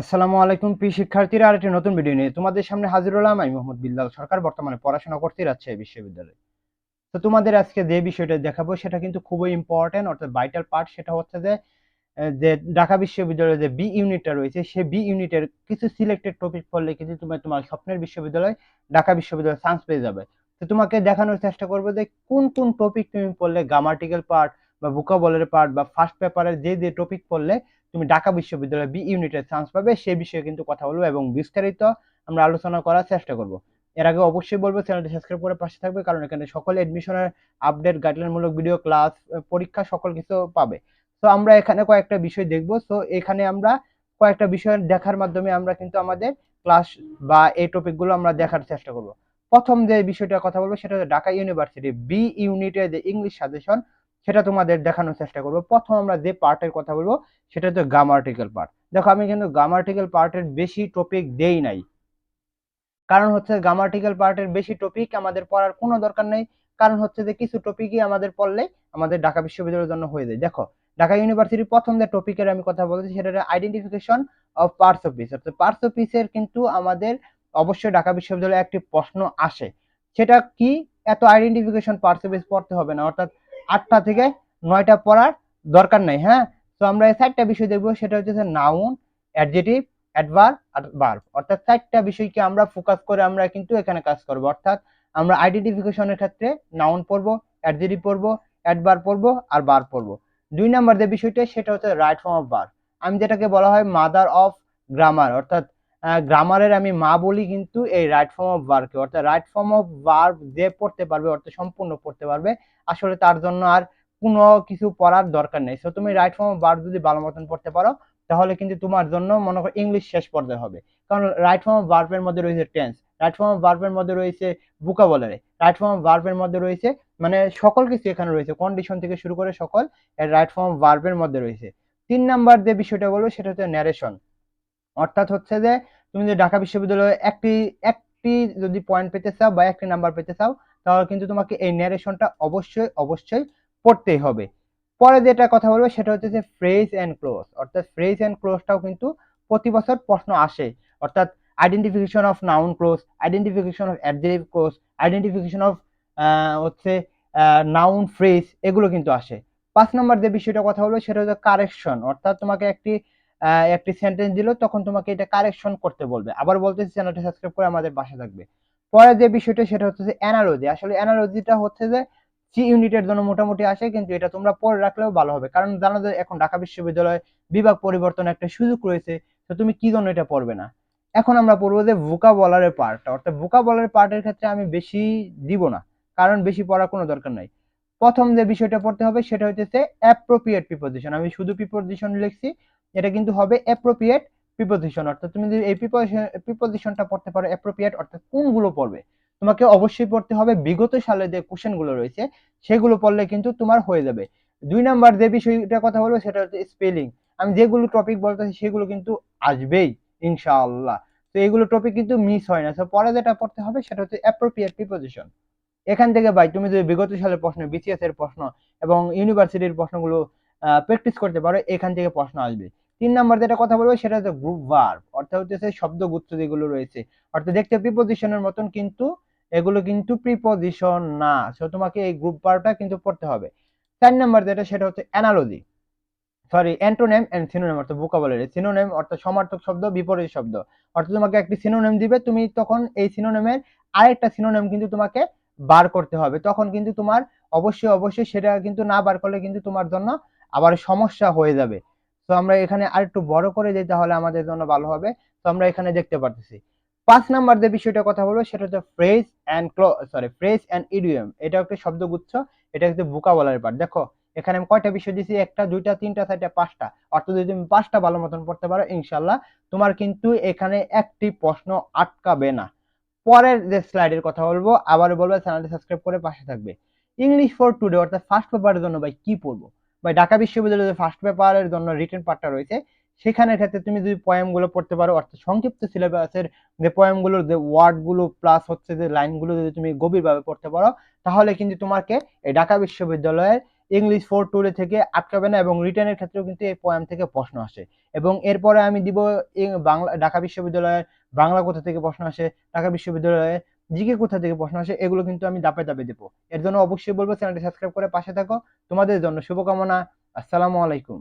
আসসালামু আলাইকুম, প্রিয় শিক্ষার্থীরা, আরেকটি নতুন ভিডিও নিয়ে তোমাদের সামনে হাজির হলাম আমি মোহাম্মদ বিল্লাল সরকার। বর্তমানে পড়াশোনা করতে যাচ্ছে বিশ্ববিদ্যালয়ে। তো তোমাদের আজকে যে বিষয়টা দেখাবো, সেটা কিন্তু খুবই ইম্পর্টেন্ট অর্থাৎ ভাইটাল পার্ট সেটা হচ্ছে যে যে ঢাকা বিশ্ববিদ্যালয়ের যে বি ইউনিটটা রয়েছে সেই বি ইউনিটের কিছু সিলেক্টেড টপিক পড়লে কিন্তু তুমি তোমার স্বপ্নের বিশ্ববিদ্যালয়, ঢাকা বিশ্ববিদ্যালয়ে চান্স পেয়ে যাবে। তো তোমাকে দেখানোর চেষ্টা করব যে কোন কোন টপিক তুমি পড়লে গ্রামাটিক্যাল পার্ট বা ভোকাবুলারি পার্ট বা ফার্স্ট পেপারের যে যে টপিক পড়লে তুমি ঢাকা বিশ্ববিদ্যালয়ে বি ইউনিটের চান্স পাবে সেই বিষয়ে কিন্তু কথা বলব এবং বিস্তারিত আমরা আলোচনা করার চেষ্টা করব। এর আগে অবশ্যই বলব চ্যানেলটি সাবস্ক্রাইব করে পাশে থাকবে, কারণ এখানে সকল এডমিশনের আপডেট গাইডলাইনমূলক ভিডিও ক্লাস পরীক্ষা সকল কিছু পাবে। তো আমরা এখানে কয়েকটা বিষয় দেখব। তো এখানে আমরা কয়েকটা বিষয় দেখার মাধ্যমে আমরা কিন্তু আমাদের ক্লাস বা এই টপিকগুলো আমরা দেখার চেষ্টা করব। প্রথম যে বিষয়টা কথা বলব, সেটা হচ্ছে ঢাকা ইউনিভার্সিটি বি ইউনিটের যে ইংলিশ সাজেশন সেটা তোমাদের দেখানোর চেষ্টা করব। প্রথম আমরা যে পার্টের কথা বলব, সেটা হচ্ছে গ্রামার্টিক্যাল পার্ট দেখো, আমি কিন্তু গ্রামার্টিক্যাল পার্টের বেশি টপিক দেই নাই। কারণ হচ্ছে গ্রামার্টিক্যাল পার্টের বেশি টপিক আমাদের পড়ার কোনো দরকার নেই। কারণ হচ্ছে যে কিছু টপিকই আমাদের পড়লে আমাদের ঢাকা বিশ্ববিদ্যালয়ের জন্য হয়ে যায়। দেখো, ঢাকা ইউনিভার্সিটির প্রথম যে টপিকের আমি কথা বলছি, সেটা identification of parts of speech অর্থাৎ পার্টস অফ পিসের কিন্তু আমাদের অবশ্যই ঢাকা বিশ্ববিদ্যালয়ে একটি প্রশ্ন আসে। সেটা কি? এত আইডেন্টিফিকেশন পার্টস অফ পিস পড়তে হবে না। অর্থাৎ আটটা থেকে নয়টা পড়ার দরকার নাই হ্যাঁ? তো আমরা এই চারটা বিষয় দেখব, সেটা হচ্ছে নাউন অ্যাডজেটিভ অ্যাডভার আর অর্থাৎ চারটা বিষয়কে আমরা ফোকাস করে আমরা কিন্তু এখানে কাজ করব। অর্থাৎ আমরা আইডেন্টিফিকেশনের ক্ষেত্রে নাউন পড়ব অ্যাডজেটিভ পড়ব অ্যাডভার পড়ব আর বার পড়ব। দুই নাম্বার যে বিষয়টা, সেটা হচ্ছে রাইট ফর্ম অফ বার আমি যেটাকে বলা হয় মাদার অফ গ্রামার অর্থাৎ গ্রামারের আমি মা বলি কিন্তু এই রাইট ফর্ম অফ ভার্বকে অর্থাৎ রাইট ফর্ম অফ ভার্ব যে পড়তে পারবে, অর্থাৎ সম্পূর্ণ পড়তে পারবে, আসলে তার জন্য আর কোনো কিছু পড়ার দরকার নেই। সো তুমি রাইট ফর্ম অফ ভার্ব যদি ভালো মতন পড়তে পারো, তাহলে কিন্তু তোমার জন্য মনে করো ইংলিশ শেষ পর্যায়ে হবে। কারণ রাইট ফর্ম অফ ভার্বের মধ্যে রয়েছে টেন্স রাইট ফর্ম অফ ভার্বের মধ্যে রয়েছে ভোকাবুলারি রাইট ফর্ম অফ ভার্বের মধ্যে রয়েছে মানে সকল কিছু এখানে রয়েছে। কন্ডিশন থেকে শুরু করে সকল রাইট ফর্ম অফ ভার্বের মধ্যে রয়েছে। তিন নাম্বার যে বিষয়টা বলব, সেটা হচ্ছে ন্যারেশন অর্থাৎ হচ্ছে যে তুমি যদি ঢাকা বিশ্ববিদ্যালয়ে একটি একটি যদি পয়েন্ট পেতে চাও বা একটি নাম্বার পেতে চাও, তাহলে কিন্তু তোমাকে এই ন্যারেশনটা অবশ্যই অবশ্যই পড়তেই হবে। পরে যেটা কথা বলবে সেটা হচ্ছে যে ফ্রেজ অ্যান্ড ক্লোজ অর্থাৎ ফ্রেজ অ্যান্ড ক্লোজটাও কিন্তু প্রতি বছর প্রশ্ন আসে। অর্থাৎ identification of noun clause identification of adjective clause identification of হচ্ছে নাউন ফ্রেজ এগুলো কিন্তু আসে। পাঁচ নম্বর যে বিষয়টা কথা বলব সেটা হচ্ছে কারেকশন অর্থাৎ তোমাকে একটি একটি সেন্টেন্স দিল, তখন তোমাকে এটা কারেকশন করতে বলবে। আবার বলতেছি চ্যানেলটা সাবস্ক্রাইব করে আমাদের পাশে থাকবে। পরে যে বিষয়টা, সেটা হচ্ছে যে অ্যানালজি আসলে অ্যানালজিটা হচ্ছে যে, সি ইউনিটের জন্য মোটামুটি আসে, কিন্তু এটা তোমরা পড়ে রাখলেও ভালো হবে। কারণ জানো যে, এখন ঢাকা বিশ্ববিদ্যালয়ে বিভাগ পরিবর্তন একটা সুযোগ রয়েছে, তো তুমি কি জন্য এটা পড়বে না? এখন আমরা পড়ব যে ভোকাবুলারের পার্ট অর্থাৎ ভোকাবুলারের পার্টের ক্ষেত্রে আমি বেশি দিব না, কারণ বেশি পড়ার কোনো দরকার নাই। প্রথম যে বিষয়টা পড়তে হবে, সেটা হচ্ছে অ্যাপ্রোপ্রিয়েট প্রিপোজিশন আমি শুধু প্রিপোজিশন লিখছি এটা কিন্তু হবে অ্যাপ্রোপ্রিয়েট প্রিপোজিশন অর্থাৎ তুমি যদি এই প্রিপোজিশনটা পড়তে পারো অ্যাপ্রোপ্রিয়েট অর্থাৎ কোনগুলো পড়বে? তোমাকে অবশ্যই পড়তে হবে, বিগত সালে যে কোশ্চেনগুলো রয়েছে, সেগুলো পড়লে কিন্তু তোমার হয়ে যাবে। দুই নাম্বার যে বিষয়টা কথা বলব, সেটা হচ্ছে স্পেলিং আমি যেগুলো টপিক বলতেছি, সেগুলো কিন্তু আসবেই, ইনশাআল্লাহ। তো এইগুলো টপিক কিন্তু মিস হয় না। তো পরে যেটা পড়তে হবে, সেটা হচ্ছে অ্যাপ্রোপ্রিয়েট প্রিপোজিশন এখান থেকে ভাই, তুমি যদি বিগত সালের প্রশ্ন বিসিএস এর প্রশ্ন এবং ইউনিভার্সিটির প্রশ্নগুলো প্র্যাকটিস করতে পারো, এখান থেকে প্রশ্ন আসবে। তিন নাম্বার যেটা কথা বলব সেটা হচ্ছে গ্রুপ ভার্ব অর্থাৎ হচ্ছে শব্দগুচ্ছ যেগুলো রয়েছে। অর্থাৎ দেখতে প্রিপোজিশনের মতন কিন্তু এগুলো কিন্তু প্রিপোজিশন না। সো তোমাকে এই গ্রুপ ভার্বটা কিন্তু পড়তে হবে। চার নাম্বার যেটা, সেটা হচ্ছে analogy sorry antonym and synonym অর্থাৎ ভোকাবুলারি সিনোনেম অর্থাৎ সমার্থক শব্দ, বিপরীত শব্দ। অর্থাৎ তোমাকে একটি সিনোনেম দিবে, তুমি তখন এই সিনোনেমের আরেকটা সিনোনেম কিন্তু তোমাকে বার করতে হবে। তখন কিন্তু তোমার অবশ্যই অবশ্যই সেটা কিন্তু না বার করলে কিন্তু তোমার জন্য আবার সমস্যা হয়ে যাবে। তো আমরা এখানে আরেকটু বড় করে দিই তাহলে আমাদের জন্য ভালো হবে। তো আমরা এখানে দেখতে পারতেছি। পাঁচ নাম্বার যে বিষয়টা কথা বলব, সেটা হচ্ছে phrase and clause sorry phrase and idiom এটা একটা শব্দগুচ্ছ, এটা হচ্ছে ভোকাবুলারি পার্ট দেখো, এখানে আমি কয়টা বিষয় দিছি একটা, দুইটা, তিনটা, চারটা, পাঁচটা। অর্থাৎ যদি তুমি পাঁচটা ভালো মতন পড়তে পারো ইনশাল্লাহ তোমার কিন্তু এখানে একটি প্রশ্ন আটকাবে না। পরের যে স্লাইডের কথা বলব আবার বলব, চ্যানেলটি সাবস্ক্রাইব করে পাশে থাকবে। ইংলিশ ফর টুডে অর্থাৎ ফার্স্ট পেপারের জন্য ভাই কি পড়ব? ভাই ঢাকা বিশ্ববিদ্যালয়ের যে ফার্স্ট পেপারের জন্য রিটেন পার্টটা রয়েছে, সেখানের ক্ষেত্রে তুমি যদি পয়েমগুলো পড়তে পারো, অর্থাৎ সংক্ষিপ্ত সিলেবাসের যে পয়েমগুলোর যে ওয়ার্ডগুলো প্লাস হচ্ছে যে লাইনগুলো যদি তুমি গভীরভাবে পড়তে পারো, তাহলে কিন্তু তোমাকে এই ঢাকা বিশ্ববিদ্যালয়ের ইংলিশ ফোর টুলে থেকে আটকাবে না এবং রিটার্নের ক্ষেত্রেও কিন্তু এই পয়েম থেকে প্রশ্ন আসে। এবং এরপরে আমি দিব বাংলা, ঢাকা বিশ্ববিদ্যালয়ের বাংলা কোথা থেকে প্রশ্ন আসে? ঢাকা বিশ্ববিদ্যালয়ে জিকে কোথা থেকে প্রশ্ন আসে, এগুলো কিন্তু আমি দাপে দাপে দেবো। এর জন্য অবশ্যই বলব চ্যানেলটি সাবস্ক্রাইব করে পাশে থাকো। তোমাদের জন্য শুভকামনা। আসসালামু আলাইকুম।